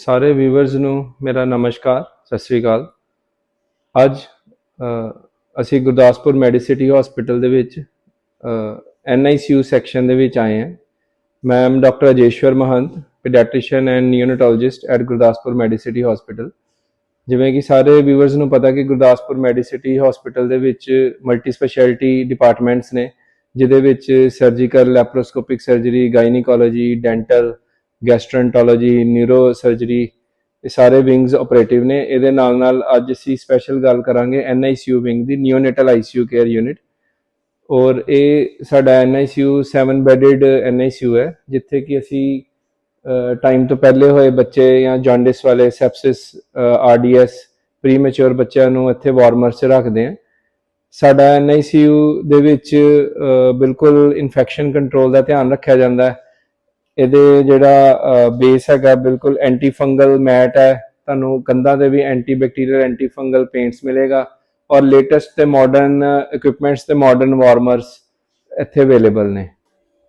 ਸਾਰੇ ਵੀਵਰਸ ਨੂੰ ਮੇਰਾ ਨਮਸਕਾਰ, ਸਤਿ ਸ੍ਰੀ ਅਕਾਲ। ਅੱਜ ਅਸੀਂ ਗੁਰਦਾਸਪੁਰ ਮੈਡੀਸਿਟੀ ਹਸਪੀਟਲ ਦੇ ਵਿੱਚ ਐਨਆਈਸੀਯੂ ਸੈਕਸ਼ਨ ਦੇ ਵਿੱਚ ਆਏ ਹਾਂ। Ma'am doctor Ajeshwar Mahant paediatrician and neonatologist at Gurdaspur Medicity hospital ਜਿਵੇਂ ਕਿ ਸਾਰੇ ਵੀਵਰਸ ਨੂੰ ਪਤਾ ਕਿ ਗੁਰਦਾਸਪੁਰ ਮੈਡੀਸਿਟੀ ਹਸਪੀਟਲ ਦੇ ਵਿੱਚ ਮਲਟੀ ਸਪੈਸ਼ਲਿਟੀ ਡਿਪਾਰਟਮੈਂਟਸ ਨੇ, ਜਿਹਦੇ ਵਿੱਚ surgical laparoscopic surgery gynaecology dental gastroenterology neuro surgery ਇਹ ਸਾਰੇ ਵਿੰਗਸ ਆਪਰੇਟਿਵ ਨੇ। ਇਹਦੇ ਨਾਲ ਨਾਲ ਅੱਜ ਅਸੀਂ ਸਪੈਸ਼ਲ ਗੱਲ ਕਰਾਂਗੇ ਐਨਆਈਸੀਯੂ ਵਿੰਗ ਦੀ ਨਿਓਨੇਟਲ ਆਈਸੀਯੂ ਕੇਅਰ ਯੂਨਿਟ ਔਰ ਇਹ ਸਾਡਾ ਐਨਆਈਸੀਯੂ 7 ਬੈਡਡ ਐਨਆਈਸੀਯੂ ਹੈ, ਜਿੱਥੇ ਕਿ ਅਸੀਂ ਟਾਈਮ ਤੋਂ ਪਹਿਲੇ ਹੋਏ ਬੱਚੇ ਜਾਂ ਜੌਂਡਿਸ ਵਾਲੇ ਸੈਪਸਿਸ ਆਰਡੀਐਸ ਪ੍ਰੀਮੈਚੁਰ ਬੱਚਿਆਂ ਨੂੰ ਇੱਥੇ ਵਾਰਮਰ 'ਚ ਰੱਖਦੇ ਹਾਂ। ਸਾਡਾ ਐਨਆਈਸੀਯੂ ਦੇ ਵਿੱਚ ਬਿਲਕੁਲ ਇਨਫੈਕਸ਼ਨ ਕੰਟਰੋਲ ਦਾ ਧਿਆਨ ਰੱਖਿਆ ਜਾਂਦਾ ਹੈ। ਇਹਦੇ ਜਿਹੜਾ ਬੇਸ ਹੈਗਾ ਬਿਲਕੁਲ ਐਂਟੀ ਫੰਗਲ ਮੈਟ ਹੈ। ਤੁਹਾਨੂੰ ਕੰਧਾਂ ਤੇ ਵੀ anti bacterial anti fungal paints ਮਿਲੇਗਾ। ਔਰ ਲੇਟੈਸਟ ਤੇ ਮਾਡਰਨ ਇਕਵਿਪਮੈਂਟਸ ਤੇ ਮਾਡਰਨ ਵਾਰਮਰਸ ਇੱਥੇ ਅਵੇਲੇਬਲ ਨੇ।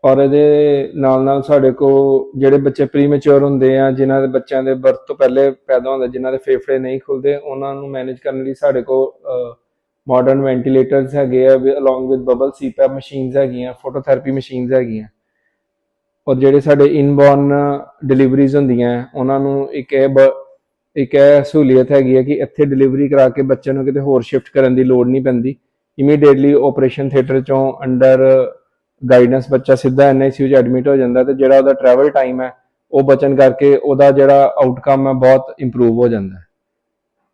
ਔਰ ਇਹਦੇ ਨਾਲ ਨਾਲ ਸਾਡੇ ਕੋ ਜਿਹੜੇ ਬੱਚੇ ਪ੍ਰੀਮੈਚੁਰ ਹੁੰਦੇ ਆ, ਜਿਨ੍ਹਾਂ ਦੇ ਬੱਚਿਆਂ ਦੇ ਬਰਥ ਤੋਂ ਪਹਿਲੇ ਪੈਦਾ ਹੁੰਦੇ, ਜਿਨ੍ਹਾਂ ਦੇ ਫੇਫੜੇ ਨਹੀਂ ਖੁੱਲਦੇ, ਉਹਨਾਂ ਨੂੰ ਮੈਨੇਜ ਕਰਨ ਲਈ ਸਾਡੇ ਕੋ ਮਾਡਰਨ ਵੈਂਟੀਲੇਟਰਸ ਹੈਗੇ ਆ along with bubble CPAP machines ਹੈਗੀਆਂ ਫੋਟੋਥੈਰੇਪੀ ਮਸ਼ੀਨਸ ਹੈਗੀਆਂ। ਔਰ ਜਿਹੜੇ ਸਾਡੇ ਇਨਬੋਰਨ ਡਿਲੀਵਰੀਜ਼ ਹੁੰਦੀਆਂ, ਉਹਨਾਂ ਨੂੰ ਇੱਕ ਇਹ ਬ- ਇੱਕ ਇਹ ਸਹੂਲੀਅਤ ਹੈਗੀ ਹੈ ਕਿ ਇੱਥੇ ਡਿਲੀਵਰੀ ਕਰਾ ਕੇ ਬੱਚੇ ਨੂੰ ਕਿਤੇ ਹੋਰ ਸ਼ਿਫਟ ਕਰਨ ਦੀ ਲੋੜ ਨਹੀਂ ਪੈਂਦੀ। ਇਮੀਡੀਏਟਲੀ ਆਪਰੇਸ਼ਨ ਥੀਏਟਰ ਚੋਂ ਅੰਡਰ ਗਾਈਡੈਂਸ ਬੱਚਾ ਸਿੱਧਾ ਐਨਆਈਸੀਯੂ 'ਚ ਐਡਮਿਟ ਹੋ ਜਾਂਦਾ ਤੇ ਜਿਹੜਾ ਉਹਦਾ ਟਰੈਵਲ ਟਾਈਮ ਹੈ, ਉਹ ਬਚਣ ਕਰਕੇ ਉਹਦਾ ਜਿਹੜਾ ਆਊਟਕਮ ਹੈ ਬਹੁਤ ਇੰਪਰੂਵ ਹੋ ਜਾਂਦਾ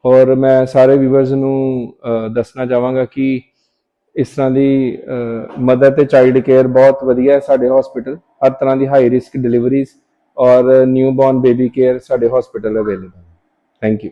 ਔਰ ਮੈਂ ਸਾਰੇ ਵੀਵਰਸ ਨੂੰ ਦੱਸਣਾ ਚਾਹਾਂਗਾ ਕਿ ਇਸ ਤਰ੍ਹਾਂ ਦੀ ਮਦਰ ਤੇ ਚਾਈਲਡ ਕੇਅਰ ਬਹੁਤ ਵਧੀਆ ਹੈ ਸਾਡੇ ਹਸਪੀਟਲ ਹਰ ਤਰ੍ਹਾਂ ਦੀ ਹਾਈ ਰਿਸਕ ਡਿਲੀਵਰੀਜ਼ ਔਰ ਨਿਊ ਬੋਰਨ ਬੇਬੀ ਕੇਅਰ ਸਾਡੇ ਹਸਪੀਟਲ ਅਵੇਲੇਬਲ ਹੈ। Thank you